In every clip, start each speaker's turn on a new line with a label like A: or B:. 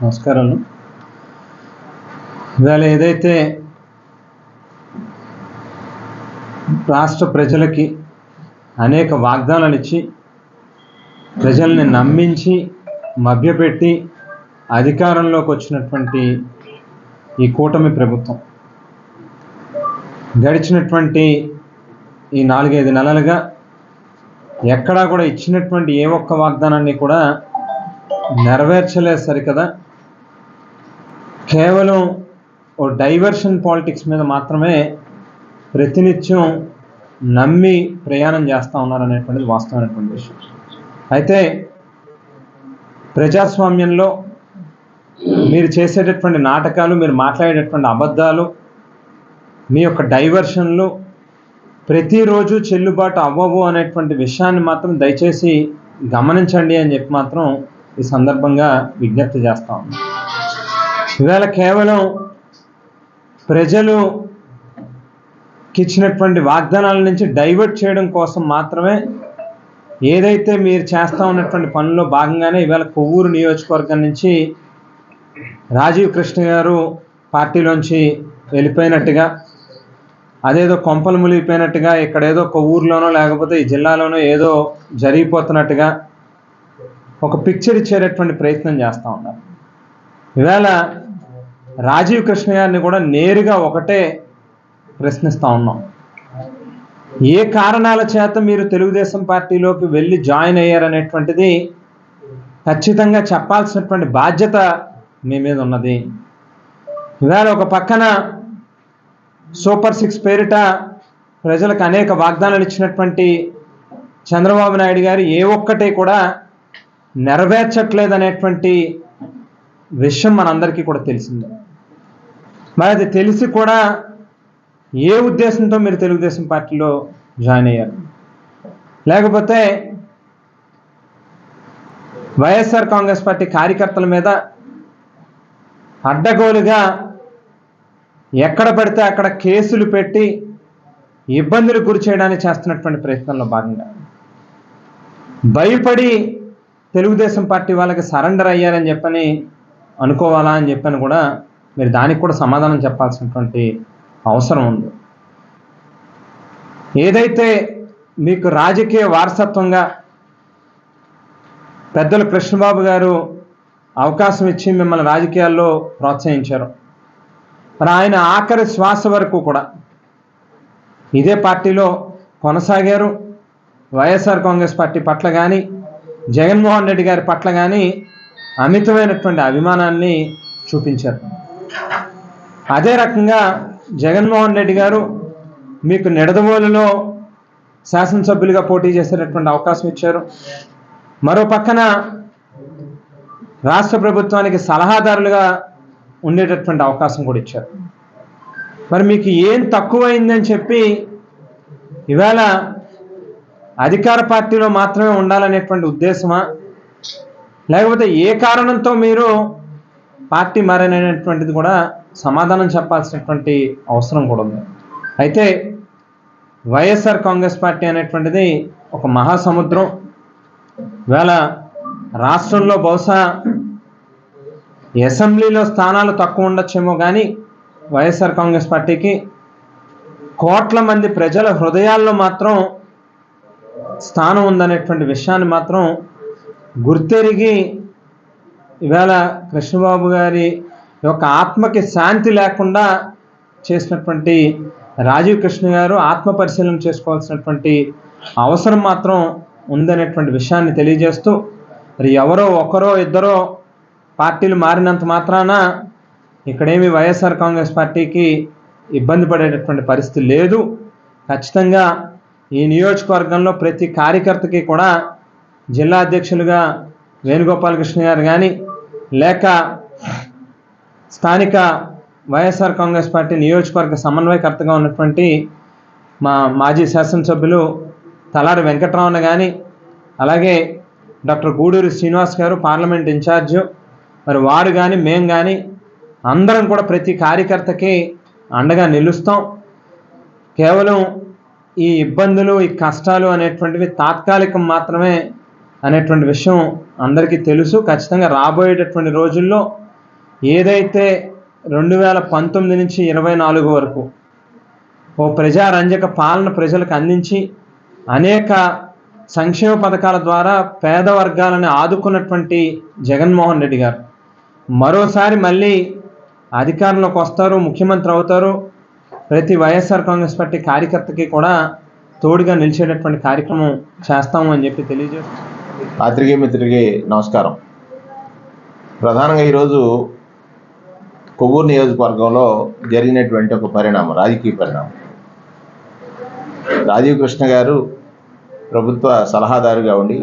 A: నమస్కారాలు. ఇవాళ ఏదైతే రాష్ట్ర ప్రజలకి అనేక వాగ్దానాలు ఇచ్చి ప్రజల్ని నమ్మించి మభ్యపెట్టి అధికారంలోకి వచ్చినటువంటి ఈ కూటమి ప్రభుత్వం గడిచినటువంటి ఈ నాలుగైదు నెలలుగా ఎక్కడా కూడా ఇచ్చినటువంటి ఏ ఒక్క వాగ్దానాన్ని కూడా నెరవేర్చలేదు సరికదా. కేవలం ఓ డైవర్షన్ పాలిటిక్స్ మీద మాత్రమే ప్రతినిత్యం నమ్మి ప్రయాణం చేస్తూ ఉన్నారనేటువంటిది వాస్తవమైనటువంటి విషయం. అయితే ప్రజాస్వామ్యంలో మీరు చేసేటటువంటి నాటకాలు మీరు మాట్లాడేటటువంటి అబద్ధాలు మీ యొక్క డైవర్షన్లు ప్రతిరోజు చెల్లుబాటు అవ్వవు అనేటువంటి విషయాన్ని మాత్రం దయచేసి గమనించండి అని చెప్పి మాత్రం ఈ సందర్భంగా విజ్ఞప్తి చేస్తా ఉన్నాను. ఇవాళ కేవలం ప్రజలు ఇచ్చినటువంటి వాగ్దానాల నుంచి డైవర్ట్ చేయడం కోసం మాత్రమే ఏదైతే మీరు చేస్తూ ఉన్నటువంటి పనుల్లో భాగంగానే ఇవాళ కొవ్వూరు నియోజకవర్గం నుంచి రాజీవ్ కృష్ణ గారు పార్టీలోంచి వెళ్ళిపోయినట్టుగా అదేదో కొంపలు మునిగిపోయినట్టుగా ఇక్కడ ఏదో కొవ్వూరులోనో లేకపోతే ఈ జిల్లాలోనో ఏదో జరిగిపోతున్నట్టుగా ఒక పిక్చర్ ఇచ్చేటటువంటి ప్రయత్నం చేస్తూ ఉన్నారు. ఇవాళ రాజీవ్ కృష్ణ గారిని కూడా నేరుగా ఒకటే ప్రశ్నిస్తూ ఉన్నాం. ఏ కారణాల చేత మీరు తెలుగుదేశం పార్టీలోకి వెళ్ళి జాయిన్ అయ్యారనేటువంటిది ఖచ్చితంగా చెప్పాల్సినటువంటి బాధ్యత మీ మీద ఉన్నది. ఇవాళ ఒక పక్కన సూపర్ సిక్స్ పేరిట ప్రజలకు అనేక వాగ్దానాలు ఇచ్చినటువంటి చంద్రబాబు నాయుడు గారు ఏ ఒక్కటి కూడా నెరవేర్చట్లేదనేటువంటి విషయం మనందరికీ కూడా తెలిసిందే. మరి అది తెలిసి కూడా ఏ ఉద్దేశంతో మీరు తెలుగుదేశం పార్టీలో జాయిన్ అయ్యారు? లేకపోతే వైఎస్ఆర్ కాంగ్రెస్ పార్టీ కార్యకర్తల మీద అడ్డగోలుగా ఎక్కడ పడితే అక్కడ కేసులు పెట్టి ఇబ్బందులు గురి చేయడానికి చేస్తున్నటువంటి ప్రయత్నంలో భాగంగా భయపడి తెలుగుదేశం పార్టీ వాళ్ళకి సరెండర్ అయ్యారని చెప్పని అనుకోవాలా అని చెప్పని కూడా మీరు దానికి కూడా సమాధానం చెప్పాల్సినటువంటి అవసరం ఉంది. ఏదైతే మీకు రాజకీయ వారసత్వంగా పెద్దలు కృష్ణబాబు గారు అవకాశం ఇచ్చి మిమ్మల్ని రాజకీయాల్లో ప్రోత్సహించారు. మరి ఆయన ఆఖరి శ్వాస వరకు కూడా ఇదే పార్టీలో కొనసాగారు. వైఎస్ఆర్ కాంగ్రెస్ పార్టీ పట్ల కానీ జగన్మోహన్ రెడ్డి గారి పట్ల కానీ అమితమైనటువంటి అభిమానాన్ని చూపించారు. అదే రకంగా జగన్మోహన్ రెడ్డి గారు మీకు నిడదవోలులో శాసనసభ్యులుగా పోటీ చేసేటటువంటి అవకాశం ఇచ్చారు. మరో పక్కన రాష్ట్ర ప్రభుత్వానికి సలహాదారులుగా ఉండేటటువంటి అవకాశం కూడా ఇచ్చారు. మరి మీకు ఏం తక్కువైందని చెప్పి ఇవాళ అధికార పార్టీలో మాత్రమే ఉండాలనేటువంటి ఉద్దేశమా? లేకపోతే ఏ కారణంతో మీరు పార్టీ మారనేటువంటిది కూడా సమాధానం చెప్పాల్సినటువంటి అవసరం కూడా ఉంది. అయితే వైఎస్ఆర్ కాంగ్రెస్ పార్టీ అనేటువంటిది ఒక మహాసముద్రం. వేళ రాష్ట్రంలో బహుశా అసెంబ్లీలో స్థానాలు తక్కువ ఉండొచ్చేమో కానీ వైఎస్ఆర్ కాంగ్రెస్ పార్టీకి కోట్ల మంది ప్రజల హృదయాల్లో మాత్రం స్థానం ఉందనేటువంటి విషయాన్ని మాత్రం గుర్తెరిగి ఇవాళ కృష్ణబాబు గారి యొక్క ఆత్మకి శాంతి లేకుండా చేసినటువంటి రాజీవ్ కృష్ణ గారు ఆత్మ పరిశీలన చేసుకోవాల్సినటువంటి అవసరం మాత్రం ఉందనేటువంటి విషయాన్ని తెలియజేస్తూ మరి ఎవరో ఒకరో ఇద్దరో పార్టీలు మారినంత మాత్రాన ఇక్కడేమి వైఎస్ఆర్ కాంగ్రెస్ పార్టీకి ఇబ్బంది పడేటటువంటి పరిస్థితి లేదు. ఖచ్చితంగా ఈ నియోజకవర్గంలో ప్రతి కార్యకర్తకి కూడా జిల్లా అధ్యక్షులుగా వేణుగోపాలకృష్ణ గారు కానీ లేక స్థానిక వైఎస్ఆర్ కాంగ్రెస్ పార్టీ నియోజకవర్గ సమన్వయకర్తగా ఉన్నటువంటి మా మాజీ శాసనసభ్యులు తలారి వెంకట్రామన్ కానీ అలాగే డాక్టర్ గూడూరి శ్రీనివాస్ గారు పార్లమెంట్ ఇన్ఛార్జ్ మరి వారు కానీ మేం కానీ అందరం కూడా ప్రతి కార్యకర్తకి అండగా నిలుస్తాం. కేవలం ఈ ఇబ్బందులు ఈ కష్టాలు అనేటువంటివి తాత్కాలికం మాత్రమే అనేటువంటి విషయం అందరికీ తెలుసు. ఖచ్చితంగా రాబోయేటటువంటి రోజుల్లో ఏదైతే రెండు వేల పంతొమ్మిది నుంచి ఇరవై నాలుగు వరకు ఓ ప్రజారంజక పాలన ప్రజలకు అందించి అనేక సంక్షేమ పథకాల ద్వారా పేద వర్గాలను ఆదుకున్నటువంటి జగన్మోహన్ రెడ్డి గారు. మరోసారి మళ్ళీ అధికారంలోకి వస్తారు ముఖ్యమంత్రి అవుతారు. ప్రతి వైఎస్ఆర్ కాంగ్రెస్ పార్టీ కార్యకర్తకి కూడా తోడుగా నిలిచేటటువంటి కార్యక్రమం చేస్తాము అని చెప్పి తెలియజేస్తాం
B: పాత్రికేయ మిత్రుడికి నమస్కారం. ప్రధానంగా ఈరోజు కొవ్వూరు నియోజకవర్గంలో జరిగినటువంటి ఒక పరిణామం రాజకీయ పరిణామం. రాజీవ్ కృష్ణ గారు ప్రభుత్వ సలహాదారుగా ఉండి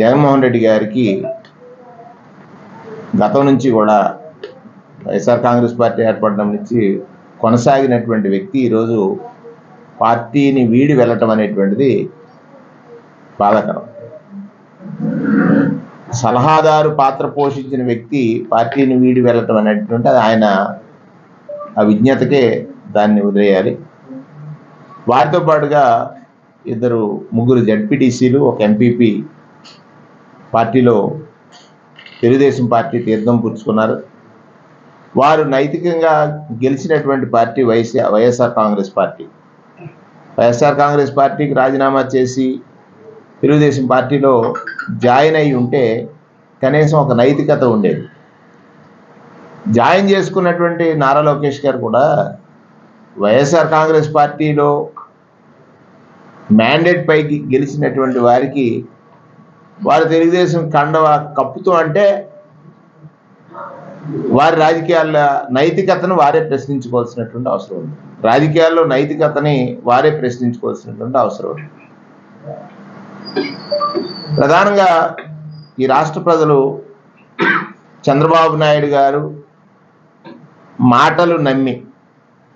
B: జగన్మోహన్ రెడ్డి గారికి గతం నుంచి కూడా వైఎస్ఆర్ కాంగ్రెస్ పార్టీ ఏర్పడడం నుంచి కొనసాగినటువంటి వ్యక్తి ఈరోజు పార్టీని వీడి వెళ్ళటం అనేటువంటిది బాధాకరం. సలహాదారు పాత్ర పోషించిన వ్యక్తి పార్టీని వీడి వెళ్ళటం అనేటువంటి అది ఆయన ఆ విజ్ఞతకే దాన్ని వదిలేయాలి. వారితో పాటుగా ఇద్దరు ముగ్గురు జడ్పీటీసీలు ఒక ఎంపీపీ పార్టీలో తెలుగుదేశం పార్టీ తీర్థం పుచ్చుకున్నారు. వారు నైతికంగా గెలిచినటువంటి party YC YSR Congress party. YSR Congress పార్టీకి రాజీనామా చేసి తెలుగుదేశం పార్టీలో జాయిన్ అయి ఉంటే కనీసం ఒక నైతికత ఉండేది. జాయిన్ చేసుకున్నటువంటి నారా లోకేష్ గారు కూడా వైఎస్ఆర్ కాంగ్రెస్ పార్టీలో మ్యాండేట్ పైకి గెలిచినటువంటి వారికి వారు తెలుగుదేశం కండవ కప్పుతూ అంటే వారి రాజకీయాల నైతికతను వారే ప్రశ్నించుకోవాల్సినటువంటి అవసరం ఉంది. రాజకీయాల్లో నైతికతని వారే ప్రశ్నించుకోవాల్సినటువంటి అవసరం ఉంది. ప్రధానంగా ఈ రాష్ట్ర ప్రజలు చంద్రబాబు నాయుడు గారు మాటలు నమ్మి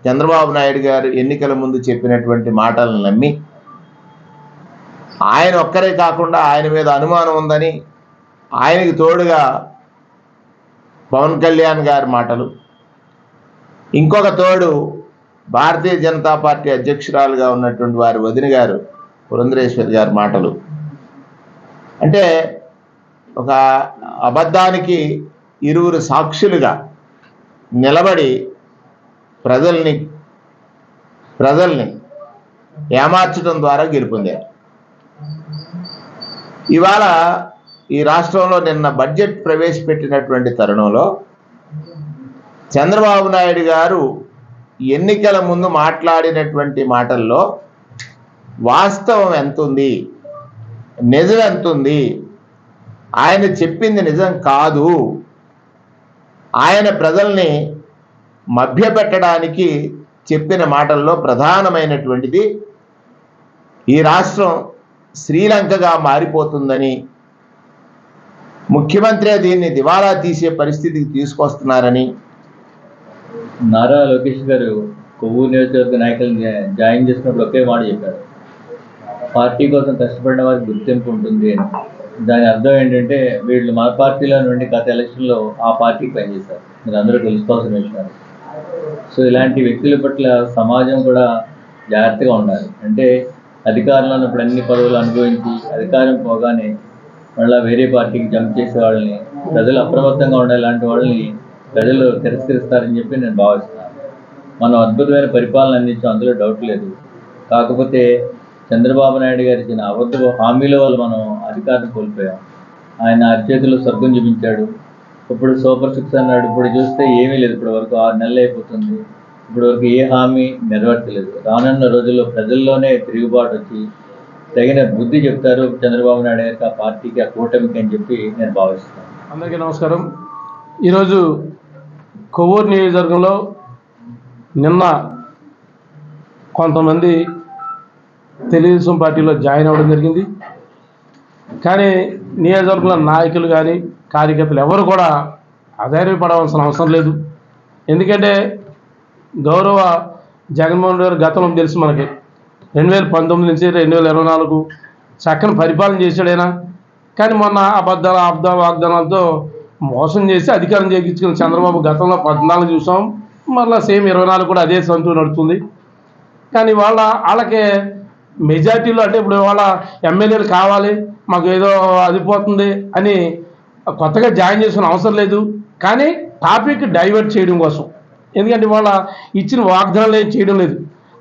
B: చంద్రబాబు నాయుడు గారు ఎన్నికల ముందు చెప్పినటువంటి మాటలను నమ్మి ఆయన ఒక్కరే కాకుండా ఆయన మీద అనుమానం ఉందని ఆయనకి తోడుగా పవన్ కళ్యాణ్ గారి మాటలు. ఇంకొక తోడు భారతీయ జనతా పార్టీ అధ్యక్షురాలుగా ఉన్నటువంటి వారి వదిన గారు పురంధరేశ్వరి గారి మాటలు. అంటే ఒక అబద్ధానికి ఇరువురు సాక్షులుగా నిలబడి ప్రజల్ని ప్రజల్ని ఏమార్చడం ద్వారా గెలుపొందారు. ఇవాళ ఈ రాష్ట్రంలో నిన్న బడ్జెట్ ప్రవేశపెట్టినటువంటి తరుణంలో చంద్రబాబు నాయుడు గారు ఎన్నికల ముందు మాట్లాడినటువంటి మాటల్లో వాస్తవం ఎంత ఉంది నిజం ఎంత ఉంది ఆయన చెప్పింది నిజం కాదు. ఆయన ప్రజల్ని మభ్యపెట్టడానికి చెప్పిన మాటల్లో ప్రధానమైనటువంటిది ఈ రాష్ట్రం శ్రీలంకగా మారిపోతుందని ముఖ్యమంత్రి దీన్ని దివాలా తీసే పరిస్థితికి తీసుకొస్తున్నారని
C: నారా లోకేష్ గారు కొవ్వూరు నియోజకవర్గ నాయకులను జాయిన్ చేసినప్పుడు ఒకే మాట చెప్పారు. పార్టీ కోసం కష్టపడిన వారికి గుర్తింపు ఉంటుంది అని. దాని అర్థం ఏంటంటే వీళ్ళు మన పార్టీలో నుండి గత ఎలక్షన్లో ఆ పార్టీకి పనిచేశారు. మీరు అందరూ తెలుసుకోవాల్సిన విషయాలు సో ఇలాంటి వ్యక్తుల పట్ల సమాజం కూడా జాగ్రత్తగా ఉండాలి. అంటే అధికారంలో ఉన్నప్పుడు అన్ని పదవులు అనుభవించి అధికారం పోగానే మళ్ళీ వేరే పార్టీకి జంప్ చేసే వాళ్ళని ప్రజలు అప్రమత్తంగా ఉండే ఇలాంటి వాళ్ళని ప్రజలు తిరస్కరిస్తారని చెప్పి నేను భావిస్తున్నాను. మనం అద్భుతమైన పరిపాలన అందించాం అందులో డౌట్ లేదు. కాకపోతే చంద్రబాబు నాయుడు గారు ఇచ్చిన అబద్ధ హామీల వల్ల మనం అధికారం కోల్పోయాం. ఆయన అరిచేతిలో స్వర్గం చూపించాడు. ఇప్పుడు సూపర్ సిక్స్ అన్నాడు. ఇప్పుడు చూస్తే ఏమీ లేదు. ఇప్పటి వరకు ఆరు నెలలు అయిపోతుంది. ఇప్పటి వరకు ఏ హామీ నెరవేర్చలేదు. రానున్న రోజుల్లో ప్రజల్లోనే తిరుగుబాటు వచ్చి తగిన బుద్ధి చెప్తారు చంద్రబాబు నాయుడు గారికి ఆ పార్టీకి ఆ కూటమికి అని చెప్పి నేను భావిస్తాను
D: అందరికీ నమస్కారం. ఈరోజు కొవ్వూరు నియోజకవర్గంలో నిన్న కొంతమంది తెలుగుదేశం పార్టీలో జాయిన్ అవ్వడం జరిగింది. కానీ నియోజకవర్గంలో నాయకులు కానీ కార్యకర్తలు ఎవరు కూడా ఆధారపడవలసిన అవసరం లేదు. ఎందుకంటే గౌరవ జగన్మోహన్ రెడ్డి గారు గతంలో తెలుసు మనకి. రెండు వేల పంతొమ్మిది నుంచి రెండు వేల ఇరవై నాలుగు చక్కని పరిపాలన చేశాడైనా కానీ మొన్న అబద్ధాల అబ్ద వాగ్దానాలతో మోసం చేసి అధికారం చేయించుకున్న చంద్రబాబు గతంలో పద్నాలుగు చూసాం. మళ్ళీ సేమ్ ఇరవై నాలుగు కూడా అదే సంతూ నడుస్తుంది. కానీ వాళ్ళ వాళ్ళకే మెజార్టీలో అంటే ఇప్పుడు వాళ్ళ ఎమ్మెల్యేలు కావాలి మాకు ఏదో అది పోతుంది అని కొత్తగా జాయిన్ చేసుకునే అవసరం లేదు. కానీ టాపిక్ డైవర్ట్ చేయడం కోసం. ఎందుకంటే వాళ్ళ ఇచ్చిన వాగ్దానాలు ఏం చేయడం లేదు.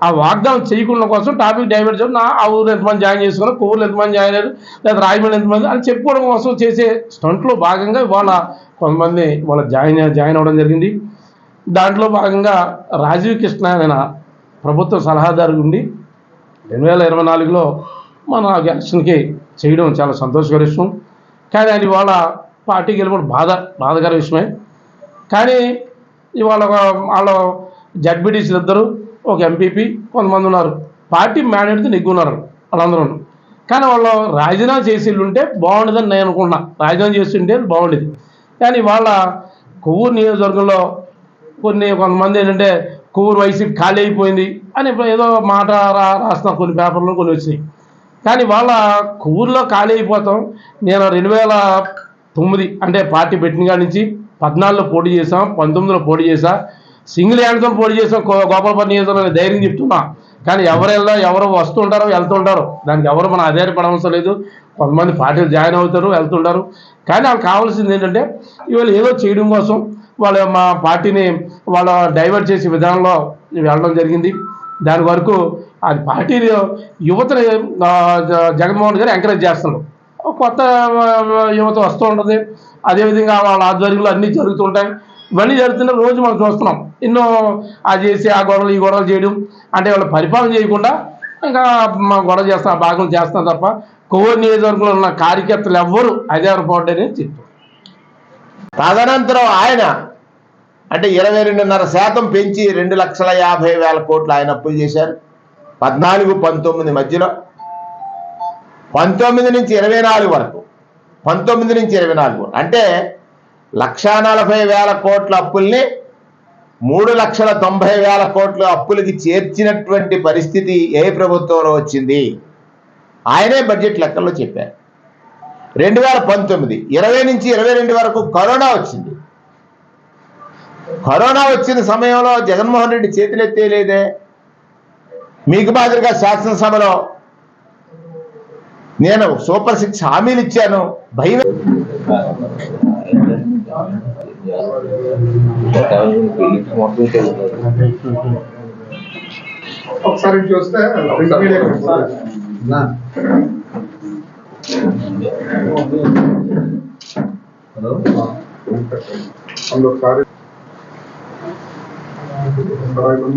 D: ఆ వాగ్దానం చేయకుండా కోసం టాపిక్ డైవర్ట్ చేయడం నా ఆ ఊరు ఎంతమంది జాయిన్ చేసుకున్నారు కొవ్వూరు ఎంతమంది జాయిన్ అయ్యారు లేదా రాయమండ్రి ఎంతమంది అని చెప్పుకోవడం కోసం చేసే స్టంట్లో భాగంగా వాళ్ళ కొంతమంది వాళ్ళ జాయిన్ జాయిన్ అవ్వడం జరిగింది. దాంట్లో భాగంగా రాజీవ్ కృష్ణ ఆయన ప్రభుత్వ సలహాదారు ఉండి రెండు వేల ఇరవై నాలుగులో మన ఎలక్షన్కి చేయడం చాలా సంతోషకర విషయం. కానీ అది వాళ్ళ పార్టీకి వెళ్ళిపోవడం బాధ బాధకర విషయమే. కానీ ఇవాళ వాళ్ళ జడ్పీటీసీలు ఇద్దరు ఒక ఎంపీపీ కొంతమంది ఉన్నారు. పార్టీ మ్యాండేట్తో నెగ్గున్నారు వాళ్ళందరూ. కానీ వాళ్ళు రాజీనామా చేసి ఉంటే బాగుండదని నేను అనుకున్నా రాజీనామా చేసి ఉంటే బాగుండేది. కానీ వాళ్ళ కొవ్వూరు నియోజకవర్గంలో కొన్ని కొంతమంది ఏంటంటే కొవ్వూరు వైసీపీ ఖాళీ అయిపోయింది అని ఇప్పుడు ఏదో మాట రా రాసిన కొన్ని పేపర్లో కొన్ని వచ్చినాయి. కానీ వాళ్ళ కొవ్వూరులో ఖాళీ అయిపోతాం. నేను రెండు వేల తొమ్మిది అంటే పార్టీ పెట్టిన కాడి నుంచి పద్నాలుగులో పోటీ చేసాం పంతొమ్మిదిలో పోటీ చేసా సింగిల్ హ్యాండ్తో పోటీ చేసాం గో- గోపాలపట్నం నియోజకవర్గం ధైర్యం చెప్తున్నా. కానీ ఎవరు వెళ్ళా ఎవరు వస్తుంటారో వెళ్తుంటారో దానికి ఎవరు మనం ఆధారపడవలసిన లేదు. కొంతమంది పార్టీలు జాయిన్ అవుతారు వెళ్తుంటారు కానీ వాళ్ళకి కావాల్సింది ఏంటంటే ఇవాళ ఏదో చేయడం కోసం వాళ్ళ మా పార్టీని వాళ్ళ డైవర్ట్ చేసే విధానంలో వెళ్ళడం జరిగింది. దాని వరకు అది పార్టీ యువతని జగన్మోహన్ గారు ఎంకరేజ్ చేస్తున్నారు. కొత్త యువత వస్తూ ఉంటుంది. అదేవిధంగా వాళ్ళ ఆధ్వర్యంలో అన్నీ జరుగుతుంటాయి ఇవన్నీ జరుగుతున్న రోజు మనం చూస్తున్నాం. ఎన్నో ఆ చేసి ఆ గొడవలు ఈ గొడవలు చేయడం. అంటే వాళ్ళు పరిపాలన చేయకుండా ఇంకా మా గొడవ చేస్తాం ఆ భాగం చేస్తాం తప్ప కొవ్వూరు నియోజకవర్గంలో ఉన్న కార్యకర్తలు ఎవ్వరూ అని చెప్తారు.
B: తదనంతరం ఆయన అంటే ఇరవై రెండున్నర శాతం పెంచి రెండు లక్షల యాభై వేల కోట్లు ఆయన అప్పులు చేశారు. పద్నాలుగు పంతొమ్మిది మధ్యలో. పంతొమ్మిది నుంచి ఇరవై నాలుగు వరకు. పంతొమ్మిది నుంచి ఇరవై నాలుగు అంటే లక్షా నలభై వేల కోట్ల అప్పుల్ని మూడు లక్షల తొంభై వేల కోట్ల అప్పులకి చేర్చినటువంటి పరిస్థితి ఏ ప్రభుత్వంలో వచ్చింది? ఆయనే బడ్జెట్ లెక్కల్లో చెప్పారు. రెండు వేల పంతొమ్మిది. ఇరవై నుంచి ఇరవై రెండు వరకు కరోనా వచ్చింది. కరోనా వచ్చిన సమయంలో జగన్మోహన్ రెడ్డి చేతులెత్తేయలేదే మీకు మాదిరిగా శాసనసభలో నేను సూపర్ సిక్స్ హామీలు ఇచ్చాను. భయం
E: ఒకసారి చూస్తే ప్రింట్ మీడియా ఒకసారి.
C: హలో
E: అందులో ఒకసారి ఒకసారి